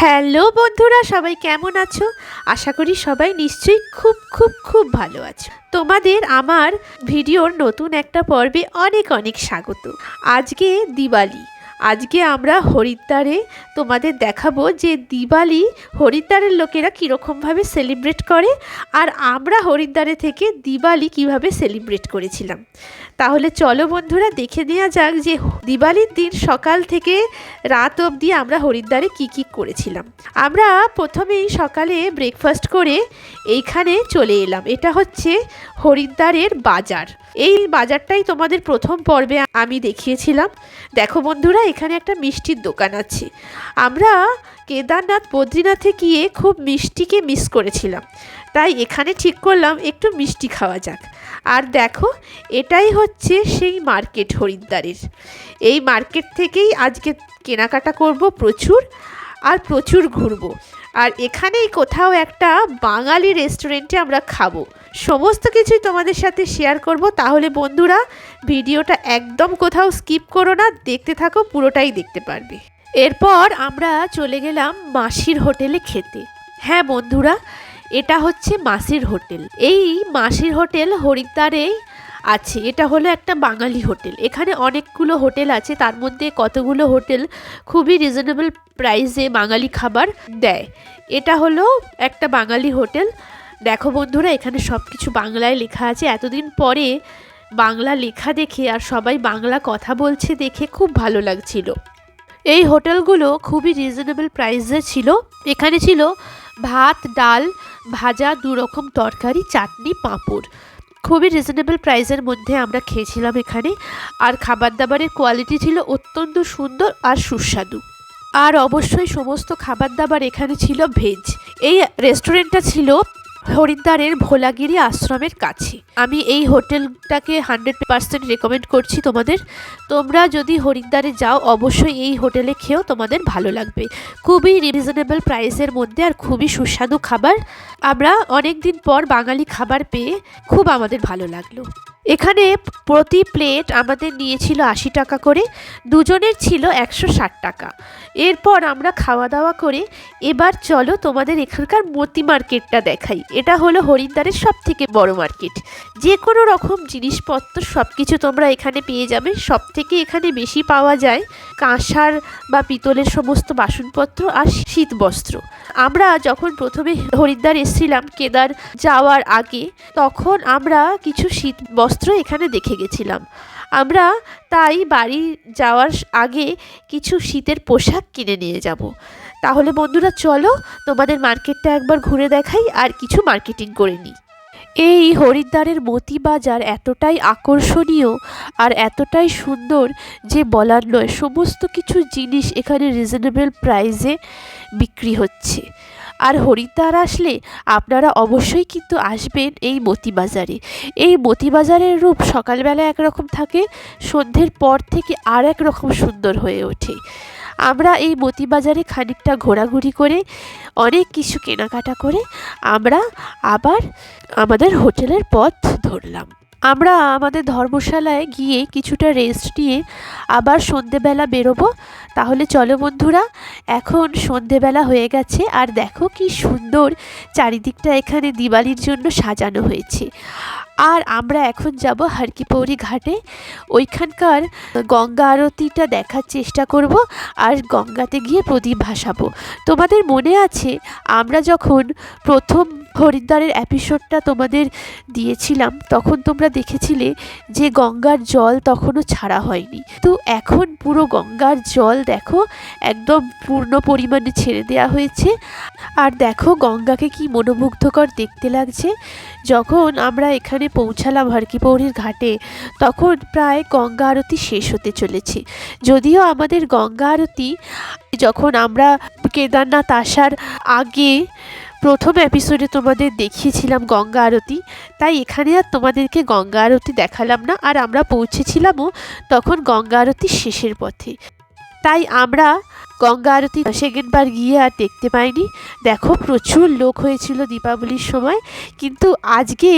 Hello বন্ধুরা, সবাই কেমন আছো? আশা করি সবাই নিশ্চয়ই খুব খুব খুব ভালো আছো। তোমাদের আমার ভিডিওর নতুন একটা পর্বে অনেক অনেক স্বাগত। আজকে দিওয়ালি। আজকে আমরা হরিদ্বারে তোমাদের দেখাবো যে দিওয়ালি হরিদ্বারের লোকেরা কীরকমভাবে সেলিব্রেট করে আর আমরা হরিদ্বারে থেকে দিওয়ালি কীভাবে সেলিব্রেট করেছিলাম। তাহলে চলো বন্ধুরা দেখে নেওয়া যাক যে দিওয়ালির দিন সকাল থেকে রাত অবধি আমরা হরিদ্বারে কি কি করেছিলাম। আমরা প্রথমেই সকালে ব্রেকফাস্ট করে এইখানে চলে এলাম। এটা হচ্ছে হরিদ্বারের বাজার। এই বাজারটাই তোমাদের প্রথম পর্বে আমি দেখিয়েছিলাম। দেখো বন্ধুরা, এখানে একটা মিষ্টির দোকান আছে। আমরা কেদারনাথ, বদ্রীনাথে গিয়ে খুব মিষ্টিকে মিস করেছিলাম। তাই এখানে ঠিক করলাম, একটু মিষ্টি খাওয়া যাক। আর দেখো, এটাই হচ্ছে সেই মার্কেট হরিদ্বারের। এই মার্কেট থেকেই আজকে কেনাকাটা করব প্রচুর আর প্রচুর ঘুরবো। আর এখানেই কোথাও একটা বাঙালি রেস্টুরেন্টে আমরা খাব। সমস্ত কিছুই তোমাদের সাথে শেয়ার করব। তাহলে বন্ধুরা, ভিডিওটা একদম কোথাও স্কিপ করো না, দেখতে থাকো, পুরোটাই দেখতে পারবে। এরপর আমরা চলে গেলাম মাসির হোটেলে খেতে। হ্যাঁ বন্ধুরা এটা হচ্ছে মাসির হোটেল। এই মাসির হোটেল হরিদ্বারেই আছে। এটা হলো একটা বাঙালি হোটেল। এখানে অনেকগুলো হোটেল আছে। তার মধ্যে কতগুলো হোটেল খুবই রিজনেবল প্রাইসে বাঙালি খাবার দেয়। এটা হলো একটা বাঙালি হোটেল। দেখো বন্ধুরা, এখানে সব কিছু বাংলায় লেখা আছে। এতদিন পরে বাংলা লেখা দেখে আর সবাই বাংলা কথা বলছে দেখে খুব ভালো লাগছিল। এই হোটেলগুলো খুবই রিজনেবল প্রাইসে ছিল। এখানে ছিল ভাত, ডাল ভাজা দু রকম তরকারি, চাটনি, পাঁপড়। খুবই রিজনেবল প্রাইসের মধ্যে আমরা খেয়েছিলাম এখানে। আর খাবার দাবারের কোয়ালিটি ছিল অত্যন্ত সুন্দর আর সুস্বাদু। আর অবশ্যই সমস্ত খাবার দাবার এখানে ছিল ভেজ এই রেস্টুরেন্টটা ছিল হরিদ্বারের ভোলাগিরি আশ্রমের কাছে। আমি এই হোটেলটাকে হান্ড্রেড পার্সেন্ট রেকমেন্ড করছি তোমাদের। তোমরা যদি হরিদ্বারে যাও, অবশ্যই এই হোটেলে খেয়েও তোমাদের ভালো লাগবে। খুবই রিজনেবল প্রাইসের মধ্যে আর খুবই সুস্বাদু খাবার। আমরা অনেক দিন পর বাঙালি খাবার পেয়ে খুব আমাদের ভালো লাগল। এখানে প্রতি প্লেট আমাদের নিয়েছিল আশি টাকা করে, দুজনের ছিল একশো ষাট টাকা। এরপর আমরা খাওয়া দাওয়া করে এবার চলো তোমাদের এখানকার মতি মার্কেটটা দেখাই। এটা হলো হরিদ্বারের সব থেকে বড় মার্কেট। যে কোনো রকম জিনিসপত্র সব কিছু তোমরা এখানে পেয়ে যাবে। সব থেকে এখানে বেশি পাওয়া যায় কাঁসার বা পিতলের সমস্ত বাসনপত্র আর শীত বস্ত্র আমরা যখন প্রথমে হরিদ্বার এসেছিলাম কেদার যাওয়ার আগে, তখন আমরা কিছু শীত বস্ত্র এখানে দেখে গেছিলাম। আমরা তাই বাড়ি যাওয়ার আগে কিছু শীতের পোশাক কিনে নিয়ে যাব। তাহলে বন্ধুরা চলো তোমাদের মার্কেটটা একবার ঘুরে দেখাই আর কিছু মার্কেটিং করে নিই। এই হরিদ্বারের মতি বাজার এতটাই আকর্ষণীয় আর এতটাই সুন্দর যে বলার নয়, সমস্ত কিছু জিনিস এখানে রিজনেবল প্রাইসে বিক্রি হচ্ছে। আর হরিদ্বার আসলে আপনারা অবশ্যই কিন্তু আসবেন এই মতিবাজারে। এই মতিবাজারের রূপ সকালবেলা একরকম থাকে, সন্ধ্যের পর থেকে আর এক রকম সুন্দর হয়ে ওঠে। আমরা এই মতিবাজারে খানিকটা ঘোরাঘুরি করে, অনেক কিছু কেনাকাটা করে, আমরা আবার আমাদের হোটেলের পথ ধরলাম। আমরা আমাদের ধর্মশালায় গিয়ে কিছুটা রেস্ট নিয়ে আবার সন্ধেবেলা বেরোবো। তাহলে চলো বন্ধুরা, এখন সন্ধেবেলা হয়ে গেছে আর দেখো কি সুন্দর চারিদিকটা এখানে দিওয়ালির জন্য সাজানো হয়েছে। আর আমরা এখন যাব হারকিপৌরি ঘাটে। ওইখানকার গঙ্গা আরতিটা দেখার চেষ্টা করব আর গঙ্গাতে গিয়ে প্রদীপ ভাসাবো। তোমাদের মনে আছে, আমরা যখন প্রথম হরিদ্বারের এপিসোডটা তোমাদের দিয়েছিলাম, তখন তোমরা দেখেছিলে যে গঙ্গার জল তখনও ছাড়া হয়নি। তো এখন পুরো গঙ্গার জল দেখো, একদম পূর্ণ পরিমাণে ছেড়ে দেওয়া হয়েছে। আর দেখো গঙ্গাকে কি মনোমুগ্ধকর দেখতে লাগছে। যখন আমরা এখানে পৌঁছালাম হরকিপৌরির ঘাটে, তখন প্রায় গঙ্গা আরতি শেষ হতে চলেছে। যদিও আমাদের গঙ্গা আরতি, যখন আমরা কেদারনাথ আসার আগে প্রথম এপিসোডে তোমাদের দেখিয়েছিলাম গঙ্গা আরতি, তাই এখানে আর তোমাদেরকে গঙ্গা আরতি দেখালাম না, আর আমরা পৌঁছেছিলামও তখন গঙ্গা আরতি শেষের পথে। তাই আমরা গঙ্গা আরতি সেকেন্ডবার গিয়ে আর দেখতে পাইনি। দেখো, প্রচুর লোক হয়েছিল দীপাবলির সময়, কিন্তু আজকে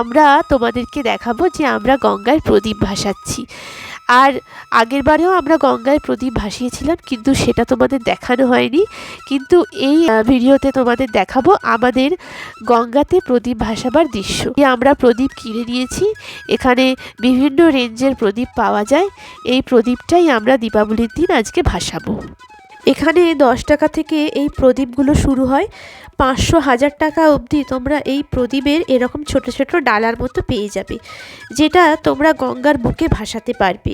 আমরা তোমাদেরকে দেখাবো যে আমরা গঙ্গায় প্রদীপ ভাসাচ্ছি। আর আগের বারেও আমরা গঙ্গায় প্রদীপ ভাসিয়েছিলাম, কিন্তু সেটা তোমাদের দেখানো হয়নি। কিন্তু এই ভিডিওতে তোমাদের দেখাবো আমাদের গঙ্গাতে প্রদীপ ভাসাবার দৃশ্য। আমরা প্রদীপ কিনে নিয়েছি, এখানে বিভিন্ন রেঞ্জের প্রদীপ পাওয়া যায়। এই প্রদীপটাই আমরা দীপাবলির দিন আজকে ভাসাবো। এখানে দশ টাকা থেকে এই প্রদীপগুলো শুরু হয়। পাঁচশো হাজার টাকা অবধি তোমরা এই প্রদীপের এরকম ছোট ছোট ডালার মতো পেয়ে যাবে, যেটা তোমরা গঙ্গার বুকে ভাসাতে পারবে।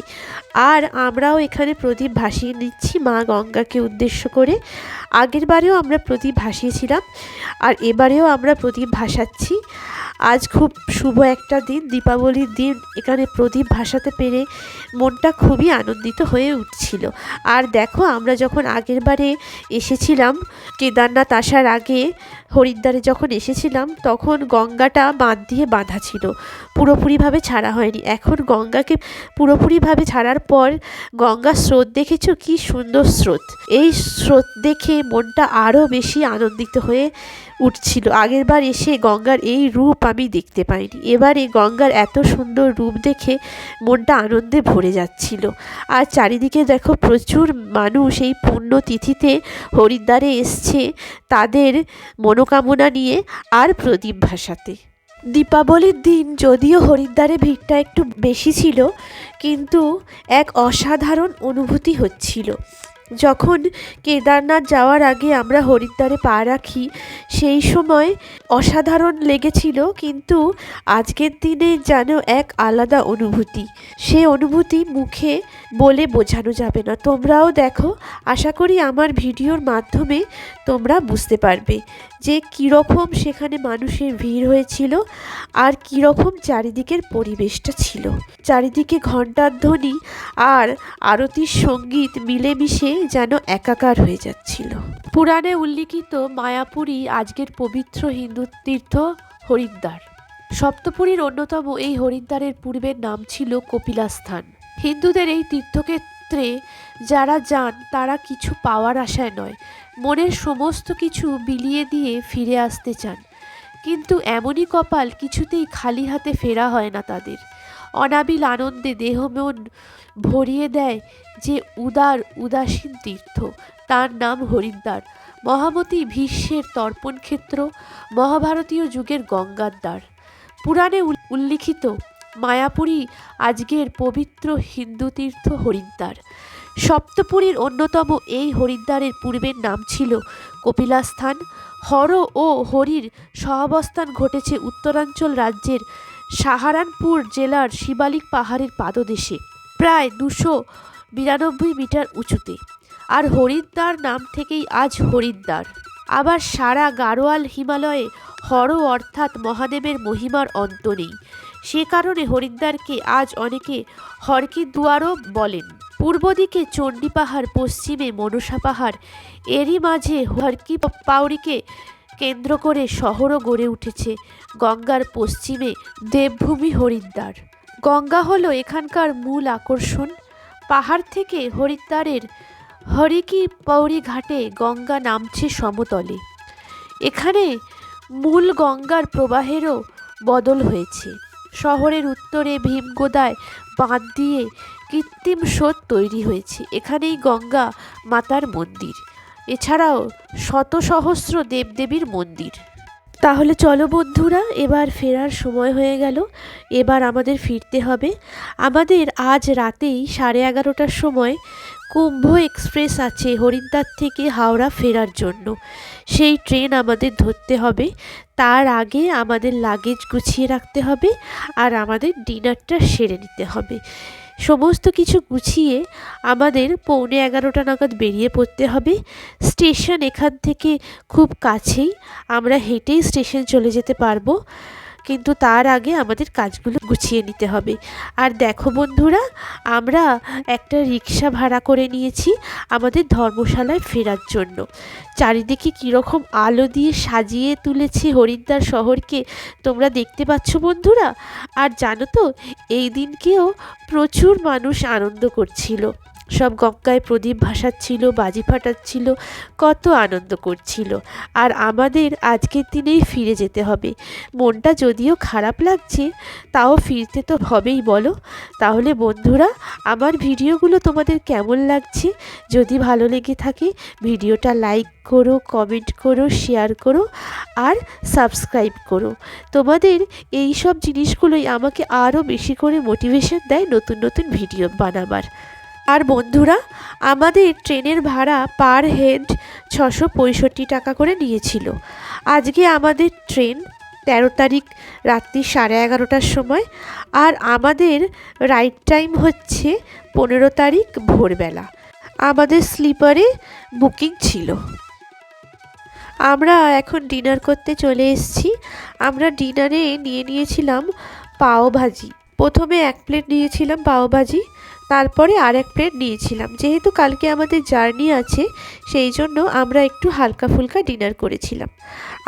আর আমরাও এখানে প্রদীপ ভাসিয়ে নিচ্ছি মা গঙ্গাকে উদ্দেশ্য করে। আগের বারেও আমরা প্রদীপ ভাসিয়েছিলাম, আর এবারেও আমরা প্রদীপ ভাসাচ্ছি। আজ খুব শুভ একটা দিন, দীপাবলির দিন। এখানে প্রদীপ ভাসাতে পেরে মনটা খুবই আনন্দিত হয়ে উঠছিল। আর দেখো, আমরা যখন আগের বারে এসেছিলাম, কেদারনাথ আসার আগে হরিদ্বারে যখন এসেছিলাম, তখন গঙ্গাটা বাঁধ দিয়ে বাঁধা ছিল। পুরোপুরিভাবে ছাড়া হয়নি। এখন গঙ্গাকে পুরোপুরিভাবে ছাড়ার পর গঙ্গার স্রোত দেখেছ? কি সুন্দর স্রোত। এই স্রোত দেখে মনটা আরও বেশি আনন্দিত হয়ে উঠছিল। আগের বার এসে গঙ্গার এই রূপ আমি দেখতে পাইনি। এবারে গঙ্গার এত সুন্দর রূপ দেখে মনটা আনন্দে ভরে যাচ্ছিল। আর চারিদিকে দেখো প্রচুর মানুষ এই পুণ্যতিথিতে হরিদ্বারে এসছে। তাদের মনোকামনা নিয়ে আর প্রদীপ ভাসাতে। দীপাবলির দিন যদিও হরিদ্বারে ভিড়টা একটু বেশি ছিল, কিন্তু এক অসাধারণ অনুভূতি হচ্ছিল। যখন কেদারনাথ যাওয়ার আগে আমরা হরিদ্বারে পা রাখি, সেই সময় অসাধারণ লেগেছিল, কিন্তু আজকের দিনে যেন এক আলাদা অনুভূতি। সে অনুভূতি মুখে বলে বোঝানো যাবে না। তোমরাও দেখো, আশা করি আমার ভিডিওর মাধ্যমে তোমরা বুঝতে পারবে যে কীরকম সেখানে মানুষের ভিড় হয়েছিল আর কীরকম চারিদিকের পরিবেশটা ছিল। চারিদিকে ঘণ্টার ধ্বনি আর আরতির সংগীত মিলেমিশে যেন একাকার হয়ে যাচ্ছিল। পুরাণে উল্লিখিত মায়াপুরী আজকের পবিত্র হিন্দু তীর্থ হরিদ্বার। সপ্তপুরীর অন্যতম এই হরিদ্বারের পূর্বের নাম ছিল কপিলাস্থান। হিন্দুদের এই তীর্থক্ষেত্রে যারা যান, তারা কিছু পাওয়ার আশায় নয়। মনের সমস্ত কিছু বিলিয়ে দিয়ে ফিরে আসতে চান। কিন্তু এমনই কপাল কিছুতেই খালি হাতে ফেরা হয় না তাদের। অনাবিল আনন্দে দেহ মন ভরিয়ে দেয় যে উদার, উদাসীন তীর্থ। তার নাম হরিদ্বার। মহামতি ভীষ্মের তর্পণ ক্ষেত্র মহাভারতীয় যুগের গঙ্গার দ্বার। পুরাণে উল্লিখিত মায়াপুরী আজকের পবিত্র হিন্দু তীর্থ হরিদ্বার। সপ্তপুরীর অন্যতম এই হরিদ্বারের পূর্বের নাম ছিল কপিলাস্থান। হর ও হরির সহাবস্থান ঘটেছে উত্তরাঞ্চল রাজ্যের সাহারানপুর জেলার শিবালিক পাহাড়ের পাদদেশে, প্রায় দুশো বিরানব্বই মিটার উঁচুতে। আর হরিদ্বার নাম থেকেই আজ হরিদ্বার। আবার সারা গাড়োয়াল হিমালয়ে হর অর্থাৎ মহাদেবের মহিমার অন্ত নেই। সে কারণে হরিদ্বারকে আজ অনেকে হরকি দুয়ারও বলেন। পূর্ব দিকে চণ্ডী পাহাড়, পশ্চিমে মনসা পাহাড়, এরই মাঝে হরকি পাউরিকে কেন্দ্র করে শহরও গড়ে উঠেছে গঙ্গার পশ্চিমে দেবভূমি হরিদ্বার। গঙ্গা হলো এখানকার মূল আকর্ষণ। পাহাড় থেকে হরিদ্বারের হরিকি পৌরি ঘাটে গঙ্গা নামছে সমতলে। এখানে মূল গঙ্গার প্রবাহেরও বদল হয়েছে। শহরের উত্তরে ভীমগোদায় বাঁধ দিয়ে কৃত্রিম স্রোত তৈরি হয়েছে। এখানেই গঙ্গা মাতার মন্দির। এছাড়াও শত সহস্র দেবদেবীর মন্দির। তাহলে চলো বন্ধুরা, এবার ফেরার সময় হয়ে গেল। এবার আমাদের ফিরতে হবে। আমাদের আজ রাতেই সাড়ে এগারোটার সময় কুম্ভ এক্সপ্রেস আছে হরিদ্বার থেকে হাওড়া ফেরার জন্য। সেই ট্রেন আমাদের ধরতে হবে, তার আগে আমাদের লাগেজ গুছিয়ে রাখতে হবে আর আমাদের ডিনারটা সেরে নিতে হবে। সমস্ত কিছু গুছিয়ে আমাদের পৌনে এগারোটা নাগাদ বেরিয়ে পড়তে হবে। স্টেশন এখান থেকে খুব কাছেই, আমরা হেঁটেই স্টেশন চলে যেতে পারব। কিন্তু তার আগে আমাদের কাজগুলো গুছিয়ে নিতে হবে। আর দেখো বন্ধুরা, আমরা একটা রিক্সা ভাড়া করে নিয়েছি আমাদের ধর্মশালায় ফেরার জন্য। চারিদিকে কীরকম আলো দিয়ে সাজিয়ে তুলেছে হরিদ্বার শহরকে। তোমরা দেখতে পাচ্ছ বন্ধুরা? আর জানো তো, এই দিনকেও প্রচুর মানুষ আনন্দ করছিল। সব গঙ্গায় প্রদীপ ভাসাচ্ছিল, বাজি ফাটাচ্ছিল, কত আনন্দ করছিল। আর আমাদের আজকের দিনেই ফিরে যেতে হবে। মনটা যদিও খারাপ লাগছে, তাও ফিরতে তো হবেই, বলো? তাহলে বন্ধুরা, আমার ভিডিওগুলো তোমাদের কেমন লাগছে? যদি ভালো লেগে থাকে, ভিডিওটা লাইক করো, কমেন্ট করো, শেয়ার করো, আর সাবস্ক্রাইব করো। তোমাদের এই সব জিনিসগুলোই আমাকে আরও বেশি করে মোটিভেশন দেয় নতুন নতুন ভিডিও বানাবার। আর বন্ধুরা, আমাদের ট্রেনের ভাড়া পার হেড ছশো পঁয়ষট্টি টাকা করে নিয়েছিল। আজকে আমাদের ট্রেন তেরো তারিখ রাত্রি সাড়ে এগারোটার সময় আর আমাদের রাইট টাইম হচ্ছে পনেরো তারিখ ভোরবেলা। আমাদের স্লিপারে বুকিং ছিল। আমরা এখন ডিনার করতে চলে এসেছি। আমরা ডিনারে নিয়ে নিয়েছিলাম পাও ভাজি প্রথমে এক প্লেট নিয়েছিলাম পাও ভাজি তারপরে আর এক প্লেট নিয়েছিলাম। যেহেতু কালকে আমাদের জার্নি আছে, সেই জন্য আমরা একটু হালকা ফুলকা ডিনার করেছিলাম।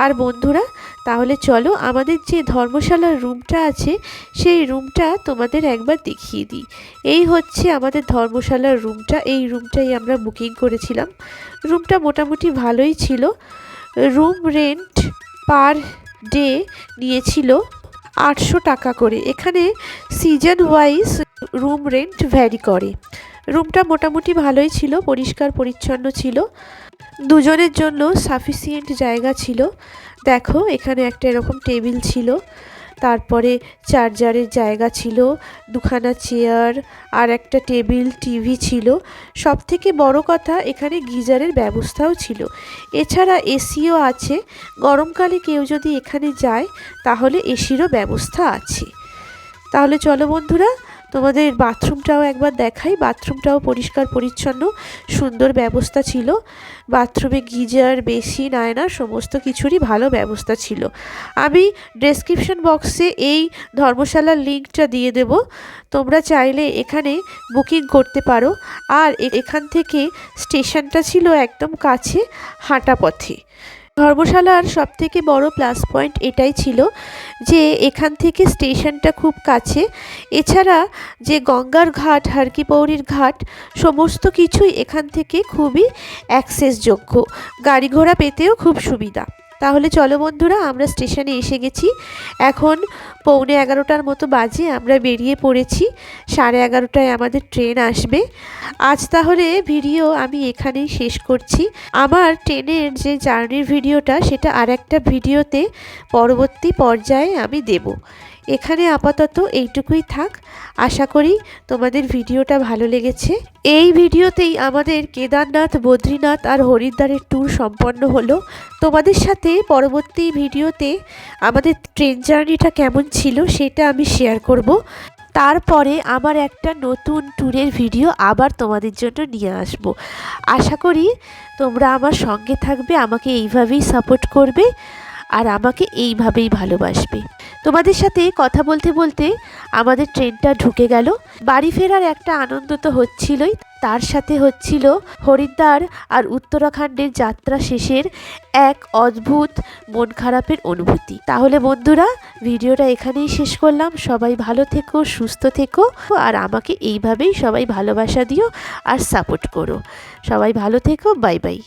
আর বন্ধুরা, তাহলে চলো আমাদের যে ধর্মশালার রুমটা আছে, সেই রুমটা তোমাদের একবার দেখিয়ে দিই। এই হচ্ছে আমাদের ধর্মশালার রুমটা এই রুমটাই আমরা বুকিং করেছিলাম। রুমটা মোটামুটি ভালোই ছিল। রুম রেন্ট পার ডে নিয়েছিল আটশো টাকা করে। এখানে season wise room rent vary করে। রুমটা মোটামুটি ভালোই ছিল, পরিষ্কার, পরিচ্ছন্ন ছিল। দুজনের জন্য সাফিসিয়েন্ট জায়গা ছিল। দেখো, এখানে একটা এরকম টেবিল ছিল। তারপরে চার্জারের জায়গা ছিল, দুখানা চেয়ার আর একটা টেবিল টিভি ছিল। সব থেকে বড় কথা, এখানে গিজারের ব্যবস্থাও ছিল। এছাড়া এসিও আছে। গরমকালে কেউ যদি এখানে যায়, তাহলে এসিরও ব্যবস্থা আছে। তাহলে চলো বন্ধুরা তোমাদের বাথরুমটাও একবার দেখাই। বাথরুমটাও পরিষ্কার, পরিচ্ছন্ন, সুন্দর ব্যবস্থা ছিল। বাথরুমে গিজার, বেসিন আয়না সমস্ত কিছুরই ভালো ব্যবস্থা ছিল। আমি ডেসক্রিপশন বক্সে এই ধর্মশালার লিঙ্কটা দিয়ে দেব। তোমরা চাইলে এখানে বুকিং করতে পারো। আর এখান থেকে স্টেশনটা ছিল একদম কাছে হাঁটা পথে ধর্মশালার সব থেকে বড় প্লাস পয়েন্ট এটাই ছিল যে এখান থেকে স্টেশনটা খুব কাছে। এছাড়া যে গঙ্গার ঘাট হারকিপৌরির ঘাট, সমস্ত কিছুই এখান থেকে খুবই অ্যাক্সেসযোগ্য গাড়ি ঘোড়া পেতেও খুব সুবিধা। তাহলে চলো বন্ধুরা, আমরা স্টেশনে এসে গেছি। এখন পৌনে এগারোটার মতো বাজে, আমরা বেরিয়ে পড়েছি। সাড়ে এগারোটায় আমাদের ট্রেন আসবে। আজ তাহলে ভিডিও আমি এখানেই শেষ করছি। আমার ট্রেনের যে জার্নির ভিডিওটা, সেটা আর একটা ভিডিওতে পরবর্তী পর্যায়ে আমি দেব। এখানে আপাতত এইটুকুই থাক। আশা করি তোমাদের ভিডিওটা ভালো লেগেছে। এই ভিডিওতেই আমাদের কেদারনাথ, বদ্রীনাথ আর হরিদ্বারের ট্যুর সম্পন্ন হলো। তোমাদের সাথে পরবর্তী ভিডিওতে আমাদের ট্রেন জার্নিটা কেমন ছিল সেটা আমি শেয়ার করব। তারপরে আমার একটা নতুন ট্যুরের ভিডিও আবার তোমাদের জন্য নিয়ে আসব। আশা করি তোমরা আমার সঙ্গে থাকবে, আমাকে এইভাবেই সাপোর্ট করবে। আর আমাকে এইভাবেই ভালোবাসবে। তোমাদের সাথে কথা বলতে বলতে আমাদের ট্রেনটা ঢুকে গেল। বাড়ি ফেরার একটা আনন্দ তো হচ্ছিলই। তার সাথে হচ্ছিল হরিদ্বার আর উত্তরাখণ্ডের যাত্রা শেষের এক অদ্ভুত মন খারাপের অনুভূতি। তাহলে বন্ধুরা, ভিডিওটা এখানেই শেষ করলাম। সবাই ভালো থেকো, সুস্থ থেকো আর আমাকে এইভাবেই সবাই ভালোবাসা দিও আর সাপোর্ট করো। সবাই ভালো থেকো, বাই বাই।